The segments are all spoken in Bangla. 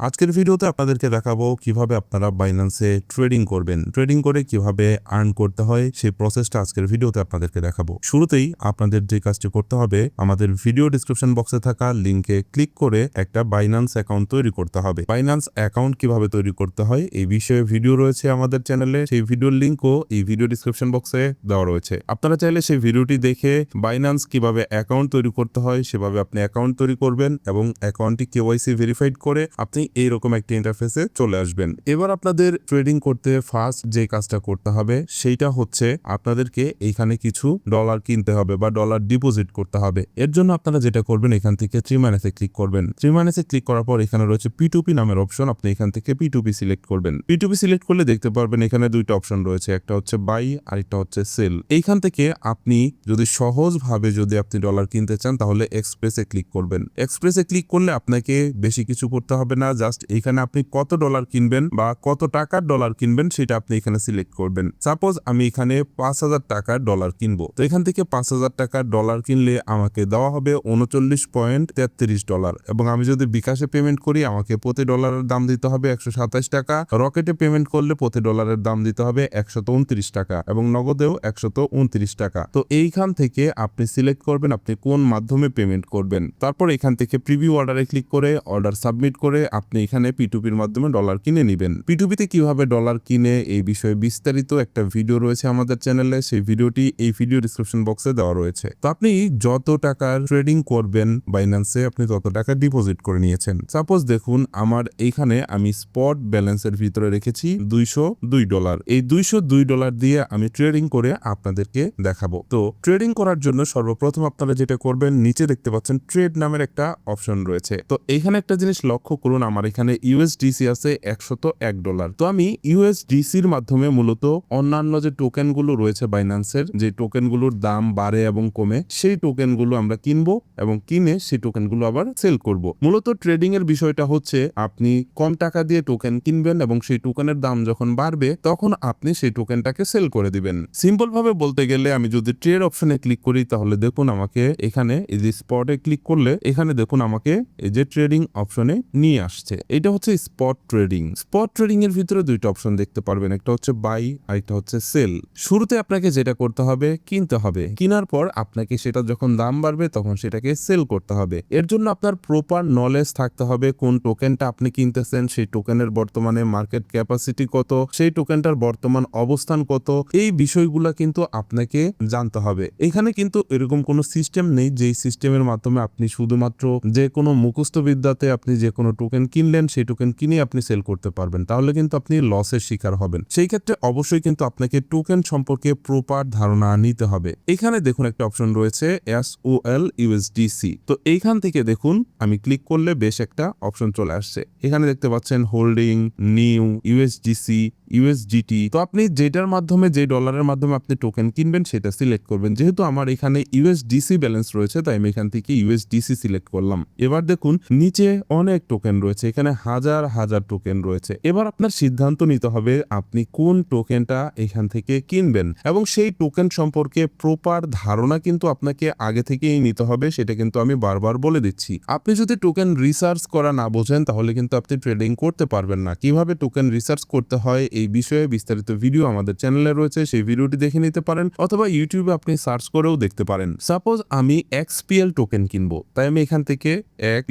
আজকের ভিডিওতে আপনাদেরকে দেখাবো কীভাবে আপনারা বাইন্যান্সে ট্রেডিং করবেন। ট্রেডিং করে কীভাবে আর্ন করতে হয়, সেই প্রসেসটা আজকের ভিডিওতে আপনাদেরকে দেখাবো। শুরুতেই আপনাদের যে কাজটি করতে হবে, আমাদের ভিডিও ডিসক্রিপশন বক্সে থাকা লিঙ্কে ক্লিক করে একটা বাইন্যান্স অ্যাকাউন্ট তৈরি করতে হবে। বাইন্যান্স অ্যাকাউন্ট কীভাবে তৈরি করতে হয়, এই বিষয়ে ভিডিও রয়েছে আমাদের চ্যানেলে সেই ভিডিওর লিঙ্কও এই ভিডিও ডিসক্রিপশন বক্সে দেওয়া রয়েছে। আপনারা চাইলে সেই ভিডিওটি দেখে বাইন্যান্স কীভাবে অ্যাকাউন্ট তৈরি করতে হয়, সেভাবে আপনি অ্যাকাউন্ট তৈরি করবেন এবং অ্যাকাউন্টটি কেওয়াইসি ভেরিফাইড করে আপনি এইরকম একটি ইন্টারফেসে চলে আসবেন। এবার আপনাদের ট্রেডিং করতে ফার্স্ট যে কাজটা করতে হবে, সেইটা হচ্ছে আপনাদেরকে এইখানে কিছু ডলার কিনতে হবে বা ডলার ডিপোজিট করতে হবে। এর জন্য আপনারা যেটা করবেন, এখান থেকে থ্রি মাইনাসে ক্লিক করবেন। থ্রি মাইনাসে ক্লিক করার পর এখানে রয়েছে পিটুপি নামের অপশন আপনি এখান থেকে পিটুপি সিলেক্ট করবেন। পিটুপি সিলেক্ট করলে দেখতে পারবেন এখানে দুইটা অপশন রয়েছে, একটা হচ্ছে বাই আর একটা হচ্ছে সেল এইখান থেকে আপনি যদি সহজভাবে যদি আপনি ডলার কিনতে চান, তাহলে এক্সপ্রেসে ক্লিক করবেন। এক্সপ্রেসে ক্লিক করলে আপনাকে বেশি কিছু করতে হবে না জাস্ট এখানে আপনি কত ডলার কিনবেন বা কত টাকার ডলার কিনবেন সেটা আপনি এখানে সিলেক্ট করবেন। সাপোজ আমি এখানে পাঁচ হাজার টাকার ডলার কিনবো। তো এখান থেকে পাঁচ হাজার টাকার ডলার কিনলে আমাকে দেওয়া হবে উনচল্লিশ পয়েন্ট তেত্রিশ ডলার এবং আমি যদি বিকাশে পেমেন্ট করি, আমাকে প্রতি ডলারের দাম দিতে হবে একশো সাতাশ টাকা। রকেটে পেমেন্ট করলে প্রতি ডলারের দাম দিতে হবে একশত উনত্রিশ টাকা এবং নগদেও একশত উনত্রিশ টাকা। তো এইখান থেকে আপনি সিলেক্ট করবেন, আপনি কোন মাধ্যমে পেমেন্ট করবেন। তারপর এখান থেকে প্রিভিউ অর্ডারে ক্লিক করে অর্ডার সাবমিট করে আপনি এখানে পিটুপির মাধ্যমে ডলার কিনে নেবেন। পিটুপিতে কীভাবে ডলার কিনে এই বিষয়ে বিস্তারিত একটা ভিডিও রয়েছে আমাদের চ্যানেলে, সেই ভিডিওটি এই ভিডিও ডিসক্রিপশন বক্সে দেওয়া রয়েছে। তো আপনি যত টাকার ট্রেডিং করবেন বাইন্যান্সে আপনি তত টাকা ডিপোজিট করে নিয়েছেন। সাপোজ দেখুন, আমার এইখানে আমি স্পট ব্যালেন্সের ভিতরে রেখেছি দুইশো দুই ডলার এই দুইশো দুই ডলার দিয়ে আমি ট্রেডিং করে আপনাদেরকে দেখাবো। তো ট্রেডিং করার জন্য সর্বপ্রথম আপনারা যেটা করবেন, নিচে দেখতে পাচ্ছেন ট্রেড নামের একটা অপশন রয়েছে। তো এইখানে একটা জিনিস লক্ষ্য করুন আমার এখানে ইউএসডিসি আছে একশত এক ডলার। তো আমি ইউএসডিসির মাধ্যমে মূলত অন্যান্য যে টোকেনগুলো রয়েছে বাইন্যান্সের যে টোকেনগুলোর দাম বাড়ে এবং কমে, সেই টোকেনগুলো আমরা কিনবো এবং কিনে সেই টোকেনগুলো আবার সেল করব। মূলত ট্রেডিং এর বিষয়টা হচ্ছে আপনি কম টাকা দিয়ে টোকেন কিনবেন এবং সেই টোকেনের দাম যখন বাড়বে, তখন আপনি সেই টোকেনটাকে সেল করে দিবেন। সিম্পল ভাবে বলতে গেলে আমি যদি ট্রেড অপশনে ক্লিক করি, তাহলে দেখুন আমাকে এখানে এই যে স্পটে ক্লিক করলে, এখানে দেখুন আমাকে এই যে ট্রেডিং অপশনে নিয়ে আসছে। এটা হচ্ছে স্পট ট্রেডিং স্পট ট্রেডিং এর ভিতরে দুইটা অপশন দেখতে পারবেন, একটা হচ্ছে বাই আর একটা হচ্ছে সেল শুরুতে আপনাকে যেটা করতে হবে, কিনতে হবে। কেনার পর আপনাকে সেটা যখন দাম বাড়বে, তখন সেটাকে সেল করতে হবে। এর জন্য আপনার প্রপার নলেজ থাকতে হবে, কোন টোকেনটা আপনি কিনতেছেন, সেই টোকেনের বর্তমানে মার্কেট ক্যাপাসিটি কত, সেই টোকেনটার বর্তমান অবস্থান কত, এই বিষয়গুলো কিন্তু আপনাকে জানতে হবে। এখানে কিন্তু এরকম কোনো সিস্টেম নেই, যেই সিস্টেমের মাধ্যমে আপনি শুধুমাত্র যে কোনো মুখস্থ বিদ্যাতে আপনি যে কোনো টোকেন কিনলেন, সেই টোকেন কিনে আপনি সেল করতে পারবেন। তাহলে কিন্তু আপনি লসের শিকার হবেন। সেই ক্ষেত্রে অবশ্যই কিন্তু আপনাকে টোকেন সম্পর্কে প্রপার ধারণা নিতে হবে। এখানে দেখুন একটা অপশন রয়েছে এস ও এল ইউএসডিসি তো এইখান থেকে দেখুন, আমি ক্লিক করলে বেশ একটা অপশন চলে আসছে। এখানে দেখতে পাচ্ছেন হোল্ডিং নিউ ইউএসডিসি ইউএসডিটি তো আপনি যেটার মাধ্যমে, যে ডলারের মাধ্যমে আপনি টোকেন কিনবেন, সেটা সিলেক্ট করবেন। যেহেতু আমার এখানে ইউএসডিসি ব্যালেন্স রয়েছে, তাই আমি এখান থেকে ইউএসডিসি সিলেক্ট করলাম। এবার দেখুন, নিচে অনেক টোকেন রয়েছে। এখানে হাজার হাজার টোকেন রয়েছে। এবার আপনার সিদ্ধান্ত নিতে হবে, আপনি কোন টোকেনটা এখান থেকে কিনবেন? এবং সেই টোকেন সম্পর্কে প্রপার ধারণা কিন্তু আপনাকে আগে থেকেই নিতে হবে, সেটা কিন্তু আমি বারবার বলে দিচ্ছি। আপনি যদি টোকেন রিসার্চ করা না বোঝেন, তাহলে কিন্তু আপনি ট্রেডিং করতে পারবেন না। কীভাবে টোকেন রিসার্চ করতে হয়, এই বিষয়ে বিস্তারিত ভিডিও আমাদের চ্যানেলে রয়েছে, সেই ভিডিওটি দেখে নিতে পারেন, অথবা ইউটিউবে আপনি সার্চ করেও দেখতে পারেন। সাপোজ আমি এক্সপিএল টোকেন কিনবো, তাই আমি এখান থেকে এক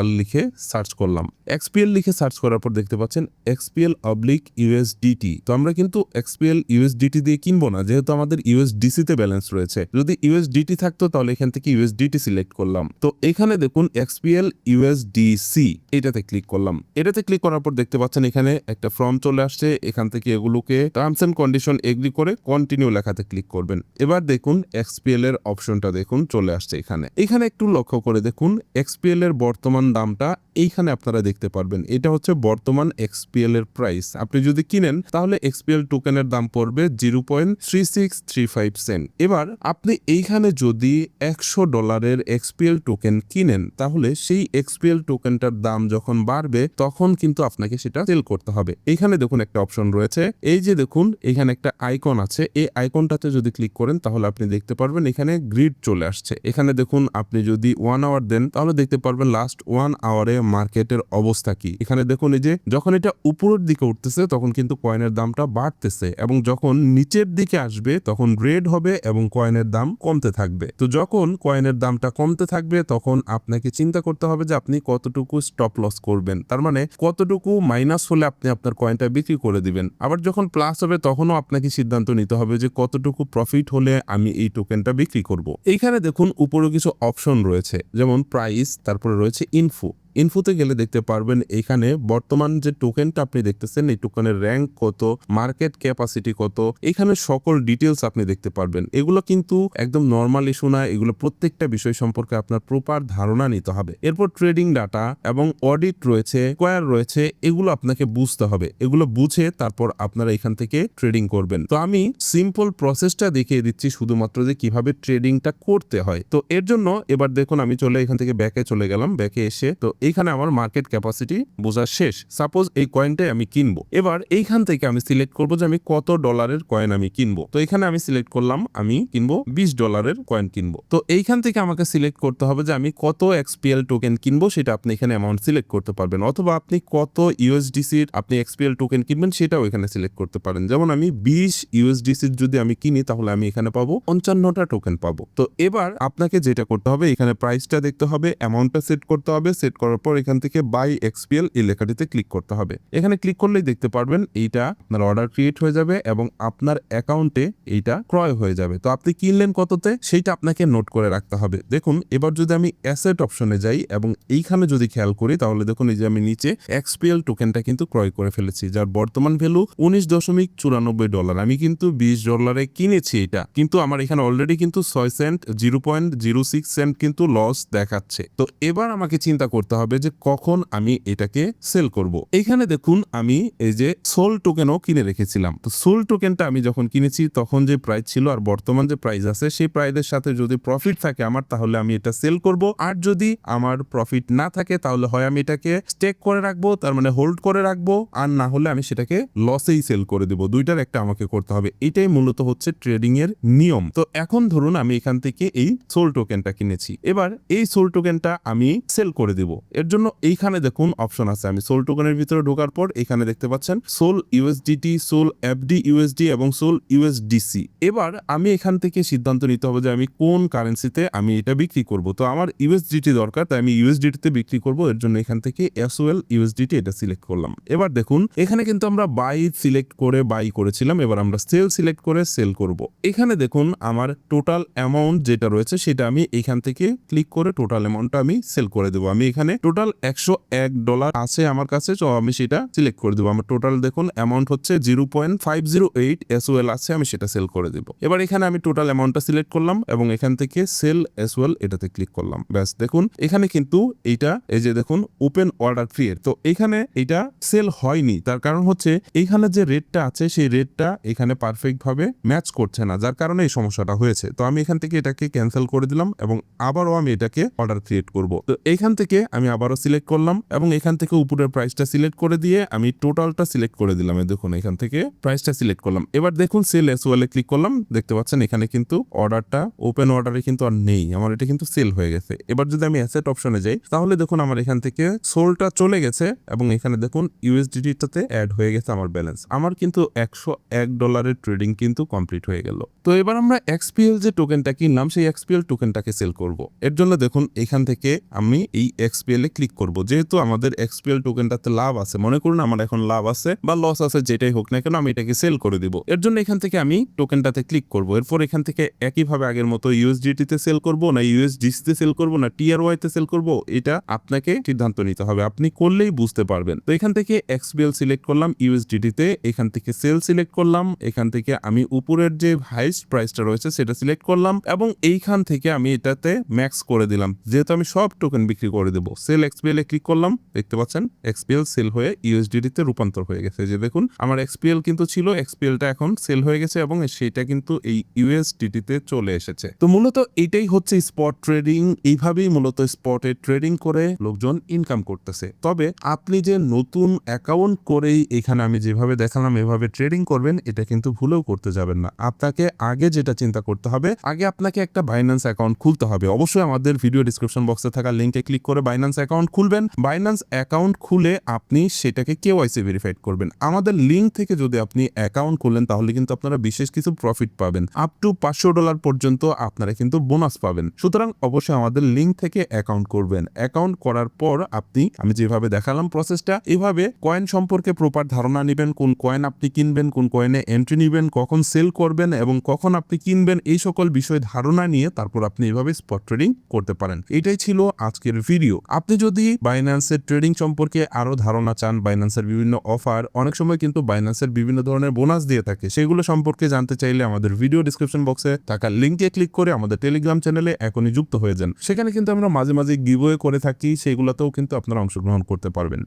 এল লিখে সার্চ করলাম। এক্সপিএল লিখে সার্চ করার পর দেখতে পাচ্ছেন এক্সপিএল অবলিক ইউএসডিটি তো আমরা কিন্তু এক্সপিএল ইউএসডিটি দিয়ে কিনবো না, যেহেতু আমাদের ইউএসডিসি তে ব্যালেন্স রয়েছে। যদি ইউএসডিটি থাকতো তাহলে এখান থেকে ইউএসডিটি সিলেক্ট করলাম। তো এখানে দেখুন এক্সপিএল ইউএসডিসি এটাতে ক্লিক করলাম। এটাতে ক্লিক করার পর দেখতে পাচ্ছেন এখানে একটা ফর্ম চলে আসছে, এখান থেকে এগুলোকে টার্মস এন্ড কন্ডিশন এগ্রি করে কন্টিনিউ লেখাতে ক্লিক করবেন। এবার দেখুন এক্সপিএল এর অপশনটা দেখুন চলে আসছে এখানে। এখানে একটু লক্ষ্য করে দেখুন এক্সপিএল এর বর্তমান দামটা এইখানে আপনারা দেখতে পারবেন। এটা হচ্ছে বর্তমান এক্সপিএল এর প্রাইস আপনি যদি কিনেন, তাহলে এক্সপিএল টোকেনের দাম পড়বে zero point three six three five cent এবার, আপনি এইখানে যদি একশো ডলারের এক্সপিএল টোকেন কিনেন, তাহলে সেই এক্সপিএল টোকেনটার দাম যখন বাড়বে, তখন কিন্তু আপনাকে সেটা সেল করতে হবে। এখানে দেখুন একটা অপশন রয়েছে। এই যে দেখুন, এখানে একটা আইকন আছে। এই আইকনটাতে যদি ক্লিক করেন, তাহলে আপনি দেখতে পারবেন এখানে গ্রিড চলে আসছে। এখানে দেখুন, আপনি যদি ওয়ান আওয়ার দেন, তাহলে দেখতে পারবেন লাস্ট ওয়ান আওয়ারে মার্কেটের অবস্থা কি? এখানে দেখুন এই যে, যখন এটা উপরের দিকে উঠতেছে, তখন কিন্তু কয়েনের দামটা বাড়তেছে এবং যখন নিচের দিকে আসবে, তখন রেড হবে এবং কয়েনের দাম কমতে থাকবে। তো যখন কয়েনের দামটা কমতে থাকবে, তখন আপনাকে চিন্তা করতে হবে যে আপনি কতটুকু স্টপ লস করবেন। তার মানে কতটুকু মাইনাস হলে আপনি আপনার কয়েনটা বিক্রি করে দিবেন। আবার যখন প্লাস হবে, তখনও আপনাকে সিদ্ধান্ত নিতে হবে যে কতটুকু প্রফিট হলে আমি এই টোকেনটা বিক্রি করব। এইখানে দেখুন উপরে কিছু অপশন রয়েছে, যেমন প্রাইস তারপরে রয়েছে ইনফো ইনফোতে গেলে দেখতে পারবেন এখানে বর্তমান যে টোকেনটা আপনি দেখতেছেন, এই টোকেনের র্যাঙ্ক কত মার্কেট ক্যাপাসিটি কত, এখানে সকল ডিটেলস আপনি দেখতে পারবেন। এগুলো কিন্তু একদম নর্মাল ইস্যু না, এগুলো প্রত্যেকটা বিষয় সম্পর্কে আপনার প্রপার ধারণা নিতে হবে। এরপর ট্রেডিং ডাটা এবং অডিট রয়েছে কোয়ার রয়েছে, এগুলো আপনাকে বুঝতে হবে। এগুলো বুঝে তারপর আপনারা এখান থেকে ট্রেডিং করবেন। তো আমি সিম্পল প্রসেসটা দেখিয়ে দিচ্ছি শুধুমাত্র যে কীভাবে ট্রেডিংটা করতে হয়। তো এর জন্য এবার দেখুন, আমি চলে এখান থেকে ব্যাকে চলে গেলাম। ব্যাকে এসে তো এইখানে আমার মার্কেট ক্যাপাসিটি বোঝা শেষ। সাপোজ এই কয়েনটাই আমি কিনবো। এবার এইখান থেকে আমি সিলেক্ট করব যে আমি কত ডলারের কয়েন আমি কিনবো। তো এখানে আমি সিলেক্ট করলাম, আমি কিনবো বিশ ডলারের কয়েন কিনবো। তো এইখান থেকে আমাকে সিলেক্ট করতে হবে যে আমি কত এক্সপিএল টোকেন কিনবো, সেটা আপনি এখানে অ্যামাউন্ট সিলেক্ট করতে পারবেন। অথবা আপনি কত ইউএসডিসির আপনি এক্সপিএল টোকেন কিনবেন, সেটাও এখানে সিলেক্ট করতে পারেন। যেমন আমি বিশ ইউএসডিসির যদি আমি কিনি, তাহলে আমি এখানে পাবো পঞ্চান্নটা টোকেন পাবো। তো এবার আপনাকে যেটা করতে হবে, এখানে প্রাইসটা দেখতে হবে অ্যামাউন্টটা সেট করতে হবে সেট করার পর এখান থেকে বাই এক্সপিএল এই লেখাটিতে ক্লিক করতে হবে। এখানে ক্লিক করলেই দেখতে পারবেন এইটা আপনার অর্ডার ক্রিয়েট হয়ে যাবে এবং আপনার অ্যাকাউন্টে এইটা ক্রয় হয়ে যাবে। তো আপনি কিনলেন কততে? সেইটা আপনাকে নোট করে রাখতে হবে। দেখুন, এবার যদি আমি অ্যাসেট অপশনে যাই এবং এইখানে যদি খেয়াল করি, তাহলে দেখুন এই যে আমি নিচে এক্সপিএল টোকেনটা কিন্তু ক্রয় করে ফেলেছি, যার বর্তমান ভ্যালু উনিশ দশমিক চুরানব্বই ডলার আমি কিন্তু বিশ ডলারে কিনেছি এটা। কিন্তু আমার এখানে অলরেডি কিন্তু ছয় cent zero point zero six cent কিন্তু লস দেখাচ্ছে। তো এবার আমাকে চিন্তা করতে হবে যে কখন আমি এটাকে সেল করব। এখানে দেখুন আমি এই যে সোল টোকেনও কিনে রেখেছিলাম। তো সোল টোকেনটা আমি যখন কিনেছি, তখন যে প্রাইস ছিল আর বর্তমান যে প্রাইস আছে, সেই প্রাইসের সাথে যদি প্রফিট থাকে আমার, তাহলে আমি এটা সেল করব। আর যদি আমার প্রফিট না থাকে, তাহলে হয় আমি এটাকে স্টেক করে রাখব, তার মানে হোল্ড করে রাখব, আর না হলে আমি সেটাকে লসেই সেল করে দেবো। দুইটার একটা আমাকে করতে হবে। এটাই মূলত হচ্ছে ট্রেডিং এর নিয়ম। তো এখন ধরুন আমি এখান থেকে এই সোল টোকেনটা কিনেছি। এবার এই সোল টোকেনটা আমি সেল করে দিব। এর জন্য এইখানে দেখুন অপশন আছে। আমি সোল টোকেনের ভিতরে ঢোকার পর এখানে দেখতে পাচ্ছেন SOL USDT SOL FD USD এবং সোল ইউএসডিসি এবার আমি এখান থেকে সিদ্ধান্ত নিতে হবে যে আমি কোন কারেন্সিতে আমি এটা বিক্রি করব। তো আমার ইউএসডিটি দরকার, তাই আমি ইউএসডিটিতে বিক্রি করব। এর জন্য এখান থেকে এসওএল ইউএসডিটি এটা সিলেক্ট করলাম। এবার দেখুন, এখানে কিন্তু আমরা বাই সিলেক্ট করে বাই করেছিলাম। এবার আমরা সেল সিলেক্ট করে সেল করব। এখানে দেখুন আমার টোটাল অ্যামাউন্ট যেটা রয়েছে, সেটা আমি এখান থেকে ক্লিক করে টোটাল অ্যামাউন্টটা আমি সেল করে দেবো। আমি এখানে টোটাল একশো এক ডলার আছে আমার কাছে, তো আমি সেটা সিলেক্ট করে দেবো। আমার টোটাল দেখুন অ্যামাউন্ট হচ্ছে zero point five zero eight SOL আছে, আমি সেটা সেল করে দেবো। এবার এখানে আমি টোটাল অ্যামাউন্টটা সিলেক্ট করলাম এবং এখান থেকে সেল এসওএল এটাতে ক্লিক করলাম। ব্যাস, দেখুন, এখানে কিন্তু এইটা, এই যে দেখুন ওপেন অর্ডার ক্রিয়েট তো এখানে এটা সেল হয়নি, তার কারণ হচ্ছে এইখানে যে রেটটা আছে, সেই রেটটা এখানে পারফেক্ট ভাবে ম্যাচ করছে না, যার কারণে এই সমস্যাটা হয়েছে। তো আমি এখান থেকে এটাকে ক্যান্সেল করে দিলাম এবং আবারও আমি এটাকে অর্ডার ক্রিয়েট করব। তো এইখান থেকে আমি আবারও সিলেক্ট করলাম এবং এখান থেকে উপরের প্রাইসটা সিলেক্ট করে দিয়ে আমি টোটালটা সিলেক্ট করে দিলাম। দেখুন, এখান থেকে প্রাইসটা সিলেক্ট করলাম। এবার দেখুন সেল এস ওয়ালে ক্লিক করলাম। দেখতে পাচ্ছেন, এখানে কিন্তু অর্ডারটা ওপেন অর্ডারে কিন্তু আর নেই। আমার এটা কিন্তু সেল হয়ে গেছে। এবার যদি আমি অ্যাসেট অপশনে যাই, তাহলে দেখুন, আমার এখান থেকে সোলটা চলে গেছে এবং এখানে দেখুন ইউএসডিটিটাতে অ্যাড হয়ে গেছে আমার ব্যালেন্স আমার কিন্তু একশো এক ডলারের ট্রেডিং কিন্তু কমপ্লিট হয়ে গেল। তো এবার আমরা এক্সপিএল যে টোকেনটা কিনলাম, সেই এক্সপিএল টোকেনটাকে সেল করব। এর জন্য দেখুন, এখান থেকে আমি এই এক্সপিএল এ ক্লিক করব। যেহেতু আমাদের এক্সপিএল টোকেনটাতে লাভ আছে, মনে করুন আমার এখন লাভ আছে বা লস আছে, যেটাই হোক না কেন আমি এটাকে সেল করে দিব। এর জন্য এখান থেকে আমি টোকেনটাতে ক্লিক করব। এরপর এখান থেকে একইভাবে আগের মতো ইউএসডিটি তে সেল করব না ইউএসডিসি তে সেল করব না টিআরওয়াই তে সেল করব, এটা আপনাকে সিদ্ধান্ত নিতে হবে। আপনি করলেই বুঝতে পারবেন। তো এখান থেকে এক্সপিএল সিলেক্ট করলাম ইউএসডিটি তে এখান থেকে সেল সিলেক্ট করলাম, এখান থেকে আমি উপরের যে হাইস্ট প্রাইসটা রয়েছে, সেটা সিলেক্ট করলাম এবং এইখান থেকে আমি এটাতে ম্যাক্স করে দিলাম। যেহেতু আমি সব টোকেন বিক্রি করে দেবো সেল এক্সপিএল এ ক্লিক করলাম, দেখতে পাচ্ছেন এক্সপিএল সেল হয়ে ইউএসডিটি তে রূপান্তর হয়ে গেছে। যে দেখুন, আমার এক্সপিএল কিন্তু ছিল এক্সপিএলটা এখন সেল হয়ে গেছে এবং সেটা কিন্তু এই ইউএসডিটি তে চলে এসেছে। তো মূলত এটাই হচ্ছে স্পট ট্রেডিং এইভাবেই মূলত স্পটে ট্রেডিং করে লোকজন ইনকাম করতেছে। তবে আপনি যে নতুন অ্যাকাউন্ট করেই এখানে আমি যেভাবে দেখালাম, এভাবে ট্রেডিং করবেন, এটা কিন্তু ভুলেও করতে যাবেন না। আপনাকে আগে যেটা চিন্তা করতে হবে, আগে আপনাকে একটা বাইন্যান্স অ্যাকাউন্ট খুলতে হবে। অবশ্যই আমাদের ভিডিও ডিসক্রিপশন বক্সে থাকা লিঙ্কে ক্লিক করে বাইন্যান্স বাইন্যান্স অ্যাকাউন্ট খুলবেন। বাইন্যান্স অ্যাকাউন্ট খুলে আপনি সেটাকে কেওয়াইসি ভেরিফাইড করবেন। আমাদের লিঙ্ক থেকে যদি আপনি অ্যাকাউন্ট খুলেন, তাহলে কিন্তু আপনারা বিশেষ কিছু প্রফিট পাবেন। আপ টু পাঁচশো ডলার পর্যন্ত আপনারা কিন্তু বোনাস পাবেন। সুতরাং অবশ্যই আমাদের লিঙ্ক থেকে অ্যাকাউন্ট করবেন। অ্যাকাউন্ট করার পর আপনি, আমি যেভাবে দেখালাম প্রসেসটা এভাবে কয়েন সম্পর্কে প্রপার ধারণা নেবেন, কোন কয়েন আপনি কিনবেন, কোন কয়েনে এন্ট্রি নেবেন, কখন সেল করবেন এবং কখন আপনি কিনবেন, এই সকল বিষয় ধারণা নিয়ে তারপর আপনি এভাবে স্পট ট্রেডিং করতে পারেন। এটাই ছিল আজকের ভিডিও আপনি যদি বাইন্যান্সের ট্রেডিং সম্পর্কে আরও ধারণা চান বাইন্যান্সের বিভিন্ন অফার অনেক সময় কিন্তু বাইন্যান্সের বিভিন্ন ধরনের বোনাস দিয়ে থাকে। সেগুলো সম্পর্কে জানতে চাইলে আমাদের ভিডিও ডিসক্রিপশন বক্সে থাকা লিঙ্কে ক্লিক করে আমাদের টেলিগ্রাম চ্যানেলে এখনই যুক্ত হয়ে যান। সেখানে কিন্তু আমরা মাঝে মাঝে গিভওয়ে করে থাকি, সেগুলোতেও কিন্তু আপনারা অংশগ্রহণ করতে পারবেন।